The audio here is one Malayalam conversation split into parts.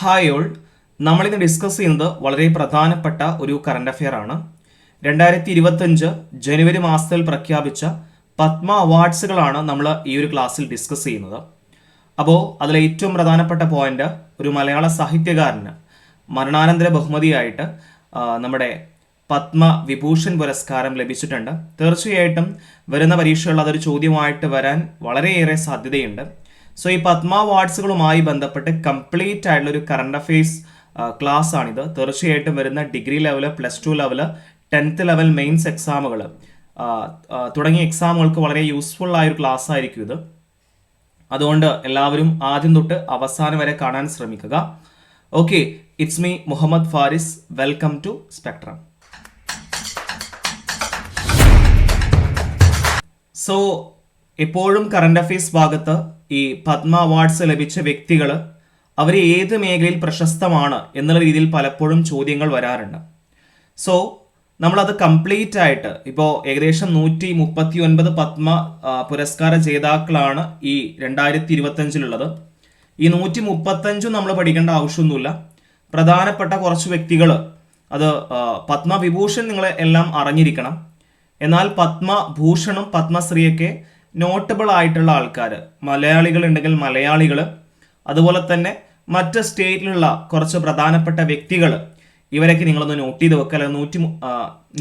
Hi all. നമ്മളിന്ന് ഡിസ്കസ് ചെയ്യുന്നത് വളരെ പ്രധാനപ്പെട്ട ഒരു കറണ്ട് അഫെയർ ആണ്. രണ്ടായിരത്തി ഇരുപത്തഞ്ച് ജനുവരി മാസത്തിൽ പ്രഖ്യാപിച്ച പത്മ അവാർഡ്സുകളാണ് നമ്മൾ ഈ ഒരു ക്ലാസ്സിൽ ഡിസ്കസ് ചെയ്യുന്നത്. അപ്പോൾ അതിലെ ഏറ്റവും പ്രധാനപ്പെട്ട പോയിന്റ് ഒരു മലയാള സാഹിത്യകാരന് മരണാനന്തര ബഹുമതിയായിട്ട് നമ്മുടെ പത്മ വിഭൂഷൺ പുരസ്കാരം ലഭിച്ചിട്ടുണ്ട്. തീർച്ചയായിട്ടും വരുന്ന പരീക്ഷകളിൽ അതൊരു ചോദ്യമായിട്ട് വരാൻ വളരെയേറെ സാധ്യതയുണ്ട്. സോ ഈ പത്മ വാർഡ്സുകളുമായി ബന്ധപ്പെട്ട് കംപ്ലീറ്റ് ആയിട്ടുള്ള ഒരു കറണ്ട് അഫയേഴ്സ് ക്ലാസ് ആണിത്. തീർച്ചയായിട്ടും വരുന്ന degree level plus two level tenth level mains എക്സാമുകൾ തുടങ്ങിയ എക്സാമുകൾക്ക് വളരെ യൂസ്ഫുൾ ആയ ഒരു ക്ലാസ് ആയിരിക്കും ഇത്. അതുകൊണ്ട് എല്ലാവരും ആദ്യം തൊട്ട് അവസാനം വരെ കാണാൻ ശ്രമിക്കുക. Okay it's me Muhammad Faris welcome to spectrum so എപ്പോഴും കറണ്ട് അഫയേഴ്സ് ഭാഗത്ത് ഈ പത്മ അവാർഡ്സ് ലഭിച്ച വ്യക്തികൾ അവർ ഏത് മേഖലയിൽ പ്രശസ്തമാണ് എന്നുള്ള രീതിയിൽ പലപ്പോഴും ചോദ്യങ്ങൾ വരാറുണ്ട്. സോ നമ്മളത് കംപ്ലീറ്റ് ആയിട്ട് ഇപ്പോൾ ഏകദേശം നൂറ്റി മുപ്പത്തി ഒൻപത് പത്മ പുരസ്കാര ജേതാക്കളാണ് ഈ രണ്ടായിരത്തി ഇരുപത്തഞ്ചിലുള്ളത് ഈ നൂറ്റി മുപ്പത്തഞ്ചും നമ്മൾ പഠിക്കേണ്ട ആവശ്യമൊന്നുമില്ല. പ്രധാനപ്പെട്ട കുറച്ച് വ്യക്തികൾ അത് പത്മവിഭൂഷൺ നിങ്ങളെ എല്ലാം അറിഞ്ഞിരിക്കണം. എന്നാൽ പത്മഭൂഷണും പത്മശ്രീയൊക്കെ നോട്ടബിൾ ആയിട്ടുള്ള ആൾക്കാർ മലയാളികൾ ഉണ്ടെങ്കിൽ മലയാളികൾ അതുപോലെ തന്നെ മറ്റ് സ്റ്റേറ്റിലുള്ള കുറച്ച് പ്രധാനപ്പെട്ട വ്യക്തികൾ ഇവരൊക്കെ നിങ്ങളൊന്ന് നോട്ട് ചെയ്ത് വെക്കുക അല്ലെങ്കിൽ നൂറ്റി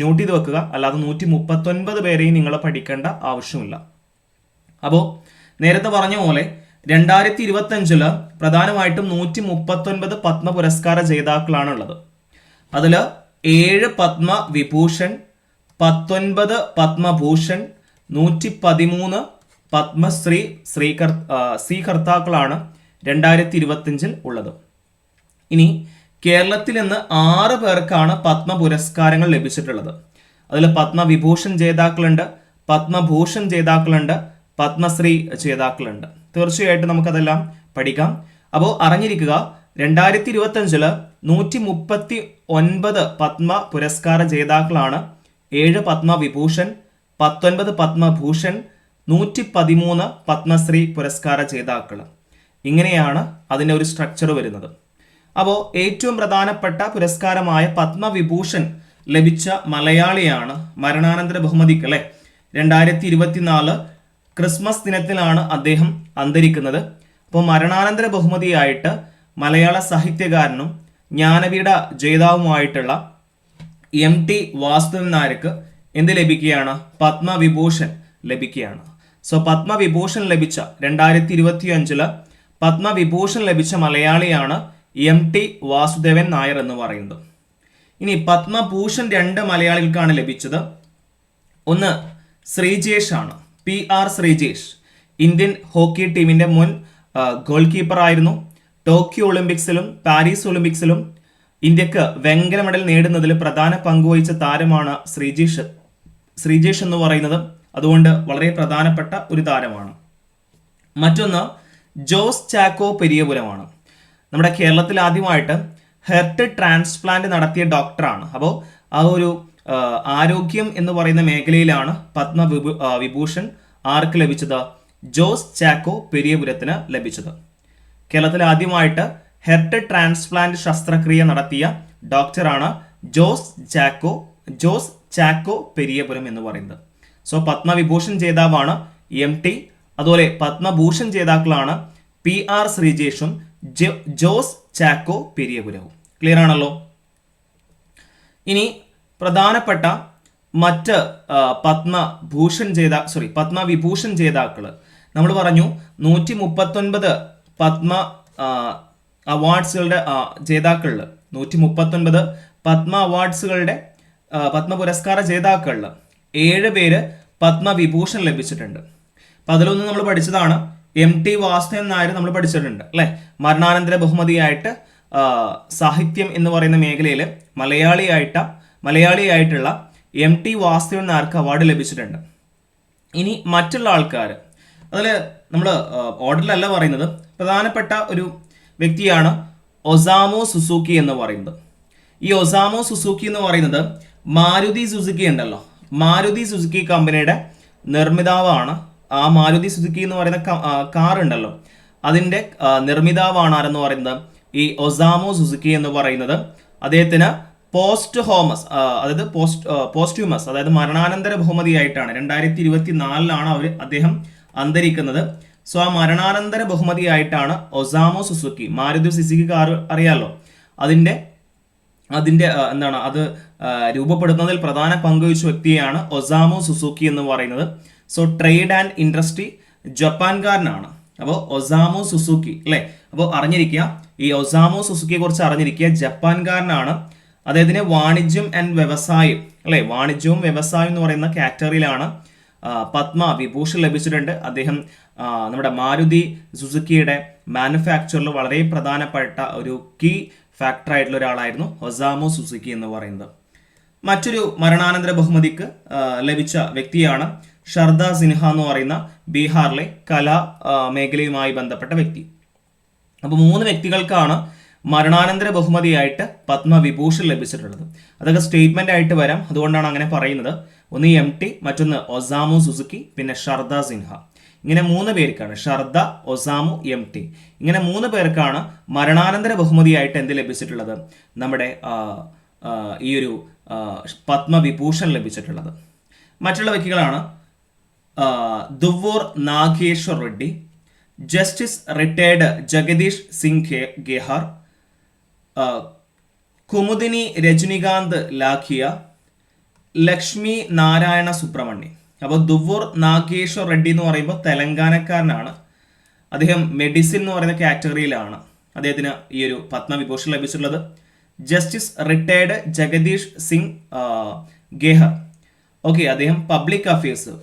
നോട്ട് ചെയ്ത് വെക്കുക. അല്ലാതെ നൂറ്റി മുപ്പത്തൊൻപത് പേരെയും നിങ്ങൾ പഠിക്കേണ്ട ആവശ്യമില്ല. അപ്പോൾ നേരത്തെ പറഞ്ഞ പോലെ രണ്ടായിരത്തി ഇരുപത്തഞ്ചിൽ പ്രധാനമായിട്ടും നൂറ്റി മുപ്പത്തൊൻപത് പത്മ പുരസ്കാര ജേതാക്കളാണ് ഉള്ളത് അതിൽ ഏഴ് പത്മ വിഭൂഷൺ പത്തൊൻപത് പത്മഭൂഷൺ നൂറ്റി പതിമൂന്ന് പത്മശ്രീ ശ്രീകർ ശ്രീകർത്താക്കളാണ് രണ്ടായിരത്തി ഇരുപത്തിയഞ്ചിൽ ഉള്ളത്. ഇനി കേരളത്തിൽ നിന്ന് ആറ് പേർക്കാണ് പത്മ പുരസ്കാരങ്ങൾ ലഭിച്ചിട്ടുള്ളത്. അതിൽ പത്മവിഭൂഷൺ ജേതാക്കളുണ്ട് പത്മഭൂഷൺ ജേതാക്കളുണ്ട് പത്മശ്രീ ജേതാക്കളുണ്ട്. തീർച്ചയായിട്ടും നമുക്കതെല്ലാം പഠിക്കാം. അപ്പോൾ അറിഞ്ഞിരിക്കുക രണ്ടായിരത്തി ഇരുപത്തഞ്ചിൽ നൂറ്റി മുപ്പത്തി ഒൻപത് പത്മ പുരസ്കാര ജേതാക്കളാണ് ഏഴ് പത്മവിഭൂഷൺ പത്തൊൻപത് പത്മഭൂഷൺ നൂറ്റി പതിമൂന്ന് പത്മശ്രീ പുരസ്കാര ജേതാക്കൾ ഇങ്ങനെയാണ് അതിന്റെ ഒരു സ്ട്രക്ചർ വരുന്നത്. അപ്പോൾ ഏറ്റവും പ്രധാനപ്പെട്ട പുരസ്കാരമായ പത്മവിഭൂഷൺ ലഭിച്ച മലയാളിയാണ് മരണാനന്തര ബഹുമതിക്ക് അല്ലെ? രണ്ടായിരത്തി ഇരുപത്തിനാല് ക്രിസ്മസ് ദിനത്തിലാണ് അദ്ദേഹം അന്തരിക്കുന്നത്. അപ്പോൾ മരണാനന്തര ബഹുമതിയായിട്ട് മലയാള സാഹിത്യകാരനും ജ്ഞാനപീഠ ജേതാവുമായിട്ടുള്ള എം ടി വാസുദേവൻ നായർക്ക് എന്ത് ലഭിക്കുകയാണ്? പത്മവിഭൂഷൺ ലഭിക്കുകയാണ്. സോ പത്മവിഭൂഷൺ ലഭിച്ച രണ്ടായിരത്തി ഇരുപത്തി അഞ്ചിൽ പത്മവിഭൂഷൺ ലഭിച്ച മലയാളിയാണ് എം ടി വാസുദേവൻ നായർ എന്ന് പറയുന്നത്. ഇനി പത്മഭൂഷൺ രണ്ട് മലയാളികൾക്കാണ് ലഭിച്ചത്. ഒന്ന് ശ്രീജേഷ് ആണ്. P R Sreejesh. Indian hockey ടീമിന്റെ മുൻ ഗോൾ കീപ്പർ ആയിരുന്നു. ടോക്കിയോ ഒളിമ്പിക്സിലും പാരീസ് ഒളിമ്പിക്സിലും ഇന്ത്യയ്ക്ക് വെങ്കല മെഡൽ നേടുന്നതിൽ പ്രധാന പങ്കുവഹിച്ച താരമാണ് ശ്രീജേഷ്. ശ്രീജേഷ് എന്ന് പറയുന്നത് അതുകൊണ്ട് വളരെ പ്രധാനപ്പെട്ട ഒരു താരമാണ്. മറ്റൊന്ന് ജോസ് ചാക്കോ പെരിയപുരമാണ്. നമ്മുടെ കേരളത്തിൽ ആദ്യമായിട്ട് ഹെർട്ട് ട്രാൻസ്പ്ലാന്റ് നടത്തിയ ഡോക്ടറാണ്. അപ്പോൾ ആ ഒരു ആരോഗ്യം എന്ന് പറയുന്ന മേഖലയിലാണ് പത്മ വിഭൂഷൺ ആർക്ക് ലഭിച്ചത്? ജോസ് ചാക്കോ പെരിയപുരത്തിന് ലഭിച്ചത്. കേരളത്തിൽ ആദ്യമായിട്ട് ഹെർട്ട് ട്രാൻസ്പ്ലാന്റ് ശസ്ത്രക്രിയ നടത്തിയ ഡോക്ടറാണ് ജോസ് ചാക്കോ ജോസ് ചാക്കോ പെരിയപുരം എന്ന് പറയുന്നത്. സോ പത്മവിഭൂഷൺ ജേതാവാണ് എം ടി അതുപോലെ പത്മഭൂഷൺ ജേതാക്കളാണ് പി ആർ ശ്രീജേഷും ജോസ് ചാക്കോ പെരിയപുരവും. ക്ലിയർ ആണല്ലോ? ഇനി പ്രധാനപ്പെട്ട മറ്റ് പത്മഭൂഷൺ ജേതാ സോറി പത്മവിഭൂഷൺ ജേതാക്കൾ നമ്മൾ പറഞ്ഞു നൂറ്റി മുപ്പത്തൊൻപത് പത്മ അവാർഡ്സുകളുടെ ജേതാക്കളിൽ നൂറ്റി മുപ്പത്തൊൻപത് പത്മ അവാർഡ്സുകളുടെ പത്മ പുരസ്കാര ജേതാക്കളിൽ ഏഴ് പേര് പത്മവിഭൂഷൺ ലഭിച്ചിട്ടുണ്ട്. അപ്പൊ അതിലൊന്ന് നമ്മൾ പഠിച്ചതാണ്. എം ടി വാസുദേവൻ നായർ നമ്മൾ പഠിച്ചിട്ടുണ്ട് അല്ലെ? മരണാനന്തര ബഹുമതിയായിട്ട് സാഹിത്യം എന്ന് പറയുന്ന മേഖലയിൽ മലയാളിയായിട്ട മലയാളിയായിട്ടുള്ള എം ടി വാസുദേവൻ നായർക്ക് അവാർഡ് ലഭിച്ചിട്ടുണ്ട്. ഇനി മറ്റുള്ള ആൾക്കാർ അതിൽ നമ്മൾ ഓർഡറിലല്ല പറയുന്നത്. പ്രധാനപ്പെട്ട ഒരു വ്യക്തിയാണ് ഒസാമോ സുസൂക്കി എന്ന് പറയുന്നത്. ഈ ഒസാമോ സുസൂക്കി എന്ന് പറയുന്നത് മാരുതി സുസുക്കി ഉണ്ടല്ലോ. മാരുതി സുസുക്കി കമ്പനിയുടെ നിർമ്മിതാവാണ്. ആ മാരുതി സുസുക്കി എന്ന് പറയുന്ന കാർ ഉണ്ടല്ലോ. അതിന്റെ നിർമ്മിതാവാണ് ആരെന്ന് പറയുന്നത്? ഈ ഒസാമോ സുസുക്കി എന്ന് പറയുന്നത് അദ്ദേഹത്തിന് പോസ്റ്റ് ഹോമസ് അതായത് പോസ്റ്റ് പോസ്റ്റ്യൂമസ് അതായത് മരണാനന്തര ബഹുമതിയായിട്ടാണ്. രണ്ടായിരത്തി ഇരുപത്തി നാലിലാണ് അവർ അദ്ദേഹം അന്തരിക്കുന്നത്. സോ ആ മരണാനന്തര ബഹുമതിയായിട്ടാണ് Osamu Suzuki Maruti Suzuki car അറിയാലോ? അതിന്റെ അതിന്റെ എന്താണ് അത് ആ, രൂപപ്പെടുത്തുന്നതിൽ പ്രധാന പങ്കുവച്ച വ്യക്തിയാണ് ഒസാമോ സുസുക്കി എന്ന് പറയുന്നത്. സോ ട്രേഡ് ആൻഡ് ഇൻഡസ്ട്രി ജപ്പാൻകാരനാണ്. അപ്പോൾ ഒസാമോ സുസുക്കി അല്ലേ? അപ്പോൾ അറിഞ്ഞിരിക്കുക ഈ ഒസാമോ സുസുക്കിയെ കുറിച്ച് അറിഞ്ഞിരിക്കുക ജപ്പാൻകാരനാണ്. അദ്ദേഹത്തിന് വാണിജ്യം ആൻഡ് വ്യവസായം അല്ലേ? വാണിജ്യവും വ്യവസായം എന്ന് പറയുന്ന കാറ്റഗറിയിലാണ് പത്മ വിഭൂഷൺ ലഭിച്ചിട്ടുണ്ട്. അദ്ദേഹം നമ്മുടെ മാരുതി സുസുക്കിയുടെ മാനുഫാക്ചറിൽ വളരെ പ്രധാനപ്പെട്ട ഒരു കീ ഫാക്ടറായിട്ടുള്ള ഒരാളായിരുന്നു ഒസാമോ സുസുക്കി എന്ന് പറയുന്നത്. മറ്റൊരു മരണാനന്തര ബഹുമതിക്ക് ലഭിച്ച വ്യക്തിയാണ് ഷർദ സിൻഹ എന്ന് പറയുന്ന ബീഹാറിലെ കലാ മേഖലയുമായി ബന്ധപ്പെട്ട വ്യക്തി. അപ്പോൾ മൂന്ന് വ്യക്തികൾക്കാണ് മരണാനന്തര ബഹുമതിയായിട്ട് പത്മവിഭൂഷൺ ലഭിച്ചിട്ടുള്ളത്. അതൊക്കെ സ്റ്റേറ്റ്മെന്റ് ആയിട്ട് വരാം. അതുകൊണ്ടാണ് അങ്ങനെ പറയുന്നത്. ഒന്ന് എം ടി മറ്റൊന്ന് ഒസാമു സുസുക്കി പിന്നെ ഷർദ സിൻഹ. ഇങ്ങനെ മൂന്ന് പേർക്കാണ്. ഷർദ ഒസാമു എം ടി ഇങ്ങനെ മൂന്ന് പേർക്കാണ് മരണാനന്തര ബഹുമതിയായിട്ട് എന്ത് ലഭിച്ചിട്ടുള്ളത്? നമ്മുടെ ഈ ഒരു പത്മവിഭൂഷൺ ലഭിച്ചിട്ടുള്ളത്. മറ്റുള്ള വ്യക്തികളാണ് ദുവൂർ നാഗേശ്വർ റെഡ്ഡി ജസ്റ്റിസ് റിട്ടയർഡ് ജഗദീഷ് സിംഗ് ഗെഹാർ കുമുദിനി രജനികാന്ത് ലാഖിയ ലക്ഷ്മി നാരായണ സുബ്രഹ്മണ്യം അപ്പോൾ ദുവൂർ നാഗേശ്വർ റെഡ്ഡി എന്ന് പറയുമ്പോൾ തെലങ്കാനക്കാരനാണ്. അദ്ദേഹം മെഡിസിൻ എന്ന് പറയുന്ന കാറ്റഗറിയിലാണ് അദ്ദേഹത്തിന് ഈ ഒരു പത്മവിഭൂഷൺ ലഭിച്ചിട്ടുള്ളത്. Justice retired Jagdish Singh Khehar okay അദ്ദേഹം പബ്ലിക് അഫയേഴ്സ്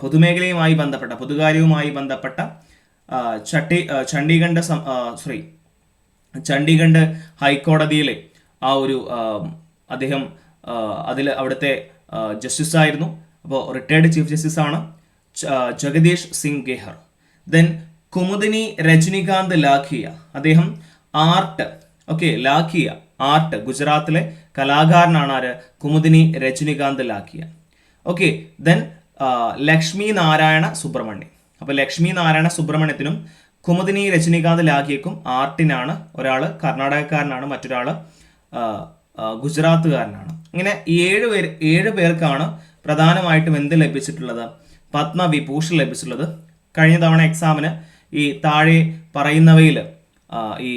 പൊതുമേഖലയുമായി ബന്ധപ്പെട്ട പൊതുകാര്യവുമായി ബന്ധപ്പെട്ട ചട്ടി ചണ്ഡീഗഡ് സോറി ചണ്ഡീഗഡ് ഹൈക്കോടതിയിലെ ആ ഒരു അദ്ദേഹം അതിൽ അവിടുത്തെ ജസ്റ്റിസ് ആയിരുന്നു. അപ്പോൾ റിട്ടയർഡ് ചീഫ് ജസ്റ്റിസ് ആണ് ജഗദീഷ് സിംഗ് ഗെഹർ ദെൻ കുമുദിനി രജനികാന്ത് ലാഖിയ. അദ്ദേഹം ആർട്ട് ഓക്കെ ലാഖിയ. ആർട്ട് ഗുജറാത്തിലെ കലാകാരനാണ് ആര്? Kumudini Rajnikant Lakhia okay then Lakshmi Narayana Subramaniam. അപ്പോൾ ലക്ഷ്മി നാരായണ സുബ്രഹ്മണ്യത്തിനും കുമുദിനി രജനികാന്ത് ലാഖിയക്കും ആർട്ടിനാണ് ഒരാൾ കർണാടകക്കാരനാണ് മറ്റൊരാൾ ഗുജറാത്തുകാരനാണ്. ഇങ്ങനെ ഏഴ് പേര് ഏഴ് പേർക്കാണ് പ്രധാനമായിട്ടും എന്ത് ലഭിച്ചിട്ടുള്ളത്? പത്മവിഭൂഷൺ ലഭിച്ചിട്ടുള്ളത്. കഴിഞ്ഞ തവണ എക്സാമിന് ഈ താഴെ പറയുന്നവയിൽ ഈ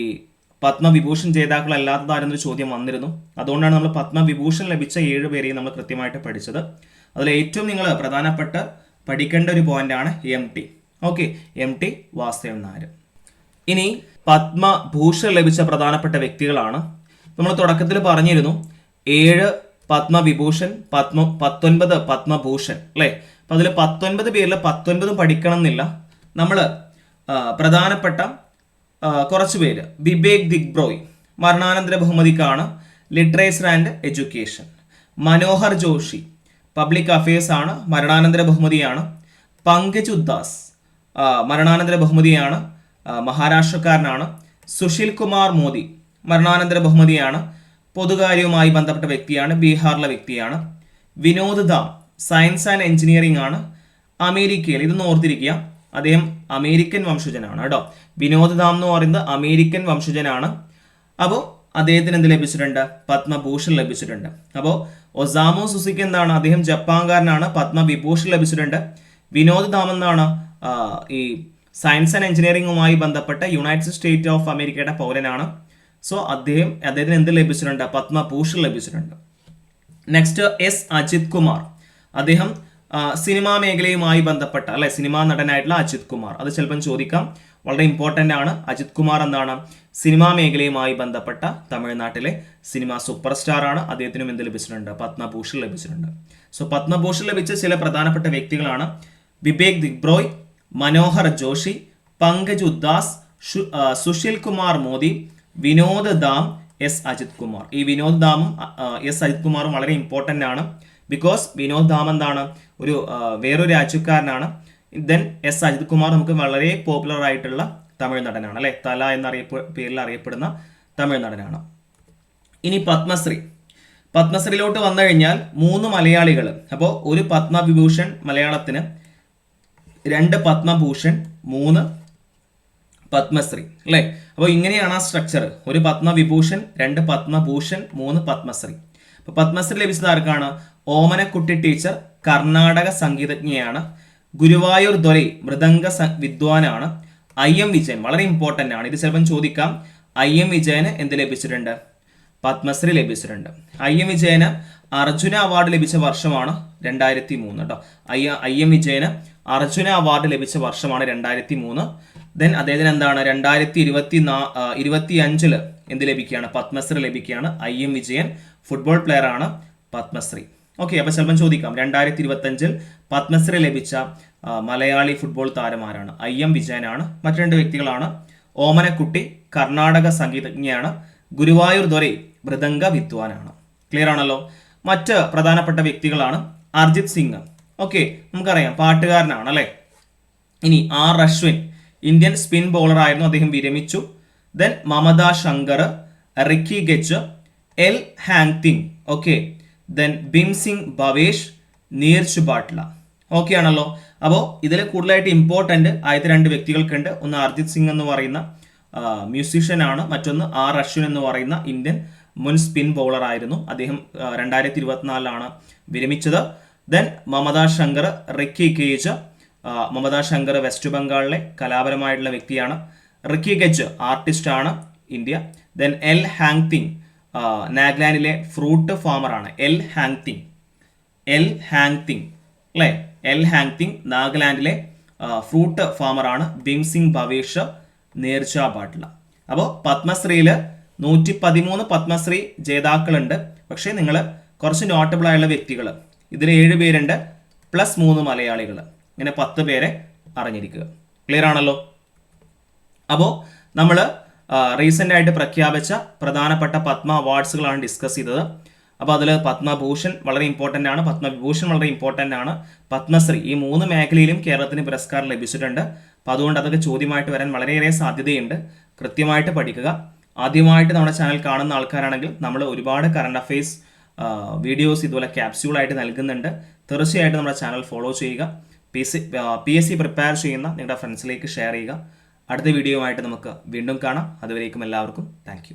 പത്മവിഭൂഷൺ ജേതാക്കൾ അല്ലാത്തതാരെന്നൊരു ചോദ്യം വന്നിരുന്നു. അതുകൊണ്ടാണ് നമ്മൾ പത്മവിഭൂഷൺ ലഭിച്ച ഏഴ് പേരെയും നമ്മൾ കൃത്യമായിട്ട് പഠിച്ചത്. അതിൽ ഏറ്റവും നിങ്ങൾ പ്രധാനപ്പെട്ട പഠിക്കേണ്ട ഒരു പോയിന്റാണ് M T okay M T Vasudevan Nair. ഇനി പത്മഭൂഷൺ ലഭിച്ച പ്രധാനപ്പെട്ട വ്യക്തികളാണ്. നമ്മൾ തുടക്കത്തിൽ പറഞ്ഞിരുന്നു ഏഴ് പത്മവിഭൂഷൺ പത്മ പത്തൊൻപത് പത്മഭൂഷൺ അല്ലേ? അപ്പം അതിൽ പത്തൊൻപത് പേരിൽ പത്തൊൻപതും പഠിക്കണം എന്നില്ല നമ്മൾ പ്രധാനപ്പെട്ട കുറച്ച് പേര്. വിവേക് ദിഗ്ബ്രോയ് മരണാനന്തര ബഹുമതിക്കാണ് literature and education. Manohar Joshi public affairs ആണ് മരണാനന്തര ബഹുമതിയാണ്. പങ്കജ് ഉദ്ദാസ് മരണാനന്തര ബഹുമതിയാണ് മഹാരാഷ്ട്രക്കാരനാണ്. സുശീൽ കുമാർ മോദി മരണാനന്തര ബഹുമതിയാണ്. പൊതുകാര്യവുമായി ബന്ധപ്പെട്ട വ്യക്തിയാണ് ബീഹാറിലെ വ്യക്തിയാണ്. Vinod Dham science and engineering ആണ്. അമേരിക്കയിൽ ഇതൊന്ന് ഓർത്തിരിക്കുക. അദ്ദേഹം അമേരിക്കൻ വംശജനാണ് കേട്ടോ. വിനോദ് ധാം എന്ന് പറയുന്നത് അമേരിക്കൻ വംശജനാണ്. അപ്പോൾ അദ്ദേഹത്തിന് എന്ത് ലഭിച്ചിട്ടുണ്ട്? പത്മഭൂഷൺ ലഭിച്ചിട്ടുണ്ട്. അപ്പോൾ ഒസാമോ സുസിക്ക് എന്താണ്? അദ്ദേഹം ജപ്പാൻകാരനാണ്. പത്മവിഭൂഷൺ ലഭിച്ചിട്ടുണ്ട്. വിനോദ് ധാം എന്നാണ് ഈ സയൻസ് ആൻഡ് എഞ്ചിനീയറിംഗുമായി ബന്ധപ്പെട്ട യുണൈറ്റഡ് സ്റ്റേറ്റ് ഓഫ് അമേരിക്കയുടെ പൗരനാണ്. സോ അദ്ദേഹം അദ്ദേഹത്തിന് എന്ത് ലഭിച്ചിട്ടുണ്ട്? പത്മഭൂഷൺ ലഭിച്ചിട്ടുണ്ട്. Next S Ajith Kumar. അദ്ദേഹം സിനിമാ മേഖലയുമായി ബന്ധപ്പെട്ട അല്ലെ സിനിമാ നടനായിട്ടുള്ള അജിത് കുമാർ. അത് ചിലപ്പം ചോദിക്കാം. വളരെ ഇമ്പോർട്ടന്റ് ആണ്. അജിത് കുമാർ എന്താണ് സിനിമാ മേഖലയുമായി ബന്ധപ്പെട്ട തമിഴ്നാട്ടിലെ സിനിമ സൂപ്പർ സ്റ്റാർ ആണ്. അദ്ദേഹത്തിനും എന്ത് ലഭിച്ചിട്ടുണ്ട്? പത്മഭൂഷൺ ലഭിച്ചിട്ടുണ്ട്. സോ പത്മഭൂഷൺ ലഭിച്ച ചില പ്രധാനപ്പെട്ട വ്യക്തികളാണ് വിവേക് ദിഗ്ബ്രോയ് മനോഹർ ജോഷി പങ്കജ് ഉദ്ദാസ് ഷു- സുശീൽ കുമാർ മോദി വിനോദ് ദാം എസ്. അജിത് കുമാർ. ഈ വിനോദ് ദാമും എസ്. അജിത് കുമാറും വളരെ ഇമ്പോർട്ടന്റ് ആണ്. ബിക്കോസ് വിനോദ് ധാം എന്താണ്? ഒരു വേറൊരു രാജ്യക്കാരനാണ്. ദെൻ എസ് അജിത് കുമാർ നമുക്ക് വളരെ പോപ്പുലർ ആയിട്ടുള്ള തമിഴ് നടനാണ് അല്ലെ? തല എന്നറിയപ്പെ പേരിൽ അറിയപ്പെടുന്ന തമിഴ് നടനാണ്. ഇനി പത്മശ്രീ. പത്മശ്രീയിലോട്ട് വന്നു കഴിഞ്ഞാൽ മൂന്ന് മലയാളികൾ അപ്പോൾ ഒരു പത്മവിഭൂഷൺ മലയാളത്തിന് രണ്ട് പത്മഭൂഷൺ മൂന്ന് പത്മശ്രീ അല്ലേ? അപ്പോൾ ഇങ്ങനെയാണ് ആ സ്ട്രക്ചർ ഒരു പത്മവിഭൂഷൺ രണ്ട് പത്മഭൂഷൺ മൂന്ന് പത്മശ്രീ. അപ്പോൾ പത്മശ്രീ ലഭിച്ചത് ആർക്കാണ്? ഓമനക്കുട്ടി ടീച്ചർ കർണാടക സംഗീതജ്ഞയാണ്. ഗുരുവായൂർ ദൊരൈ മൃദംഗ വിദ്വാനാണ്. ഐ എം വിജയൻ വളരെ ഇമ്പോർട്ടന്റ് ആണ്. ഇത് ചിലപ്പം ചോദിക്കാം. ഐ എം വിജയന് എന്ത് ലഭിച്ചിട്ടുണ്ട്? പത്മശ്രീ ലഭിച്ചിട്ടുണ്ട്. ഐ എം വിജയന് അർജുന അവാർഡ് ലഭിച്ച വർഷമാണ് രണ്ടായിരത്തി മൂന്ന് കേട്ടോ ഐ ഐ എം വിജയന് അർജുന അവാർഡ് ലഭിച്ച വർഷമാണ് രണ്ടായിരത്തി മൂന്ന് ദെൻ അദ്ദേഹത്തിന് എന്താണ്? രണ്ടായിരത്തി ഇരുപത്തി നാ ഇരുപത്തി അഞ്ചിൽ എന്ത് ലഭിക്കുകയാണ്? പത്മശ്രീ ലഭിക്കുകയാണ്. I M Vijayan football player ആണ് പത്മശ്രീ. ഓക്കെ അപ്പോൾ ചിലപ്പം ചോദിക്കാം. രണ്ടായിരത്തി ഇരുപത്തഞ്ചിൽ പത്മശ്രീ ലഭിച്ച മലയാളി ഫുട്ബോൾ താരമാരാണ് ഐ എം വിജയനാണ്. മറ്റു രണ്ട് വ്യക്തികളാണ്. ഓമനക്കുട്ടി കർണാടക സംഗീതജ്ഞയാണ്. ഗുരുവായൂർ ദൊരൈ മൃദംഗ വിദ്വാനാണ്. ക്ലിയർ ആണല്ലോ? മറ്റ് പ്രധാനപ്പെട്ട വ്യക്തികളാണ് അർജിത് സിംഗ്. ഓക്കെ നമുക്കറിയാം. പാട്ടുകാരനാണ് അല്ലേ? ഇനി R Ashwin Indian spin bowler ആയിരുന്നു. അദ്ദേഹം വിരമിച്ചു. Then Mamata Shankar Ricky Kej L Hangthing okay then Bhim Singh Bhavesh Neerja Bhatla okay ആണല്ലോ. അപ്പോൾ ഇതിൽ കൂടുതലായിട്ട് ഇമ്പോർട്ടന്റ് ആദ്യത്തെ രണ്ട് വ്യക്തികൾക്കുണ്ട്. ഒന്ന് അർജിത് സിംഗ് എന്ന് പറയുന്ന മ്യൂസീഷ്യൻ ആണ്. മറ്റൊന്ന് ആർ അശ്വിൻ എന്ന് പറയുന്ന ഇന്ത്യൻ മുൻ സ്പിൻ ബോളർ ആയിരുന്നു. അദ്ദേഹം രണ്ടായിരത്തി ഇരുപത്തിനാലിലാണ് വിരമിച്ചത്. ദെൻ മമത ശങ്കർ റിക്കി കേജ് മമത ശങ്കർ വെസ്റ്റ് ബംഗാളിലെ കലാപരമായിട്ടുള്ള വ്യക്തിയാണ്. റിക്കി ആർട്ടിസ്റ്റ് ആണ് ഇന്ത്യ. ദെൻ എൽ ഹാങ്തിങ് നാഗ്ലാൻഡിലെ ഫ്രൂട്ട് ഫാമറാണ്. എൽ ഹാങ്തിങ് എൽ ഹാങ്തിങ് അല്ലേ? എൽ ഹാങ്തിങ് നാഗാലാൻഡിലെ ഫ്രൂട്ട് ഫാമറാണ് ഭീംസിംഗ് ഭവേഷ് നേർച്ച പാട്ടില അപ്പോൾ പത്മശ്രീയിൽ നൂറ്റി പതിമൂന്ന് പത്മശ്രീ ജേതാക്കളുണ്ട്. പക്ഷേ നിങ്ങൾ കുറച്ച് നോട്ടബിൾ ആയുള്ള വ്യക്തികൾ ഇതിൽ ഏഴ് പേരുണ്ട് പ്ലസ് മൂന്ന് മലയാളികൾ ഇങ്ങനെ പത്ത് പേരെ അറിഞ്ഞിരിക്കുക. ക്ലിയർ ആണല്ലോ? അപ്പോൾ നമ്മൾ റീസെന്റ് ആയിട്ട് പ്രഖ്യാപിച്ച പ്രധാനപ്പെട്ട പത്മ അവാർഡ്സുകളാണ് ഡിസ്കസ് ചെയ്തത്. അപ്പോൾ അതിൽ പത്മഭൂഷൺ വളരെ ഇമ്പോർട്ടന്റ് ആണ്. പത്മവിഭൂഷൺ വളരെ ഇമ്പോർട്ടന്റ് ആണ്. പത്മശ്രീ ഈ മൂന്ന് മേഖലയിലും കേരളത്തിന് പുരസ്കാരം ലഭിച്ചിട്ടുണ്ട്. അപ്പോൾ അതുകൊണ്ട് അതൊക്കെ ചോദ്യമായിട്ട് വരാൻ വളരെയേറെ സാധ്യതയുണ്ട്. കൃത്യമായിട്ട് പഠിക്കുക. ആദ്യമായിട്ട് നമ്മുടെ ചാനൽ കാണുന്ന ആൾക്കാരാണെങ്കിൽ നമ്മൾ ഒരുപാട് കറണ്ട് അഫെയ്സ് വീഡിയോസ് ഇതുപോലെ ക്യാപ്സ്യൂളായിട്ട് നൽകുന്നുണ്ട്. തീർച്ചയായിട്ടും നമ്മുടെ ചാനൽ ഫോളോ ചെയ്യുക. P C P S C prepare ചെയ്യുന്ന നിങ്ങളുടെ ഫ്രണ്ട്സിലേക്ക് ഷെയർ ചെയ്യുക. അടുത്ത വീഡിയോയുമായിട്ട് നമുക്ക് വീണ്ടും കാണാം. അതുവരേക്കും എല്ലാവർക്കും താങ്ക്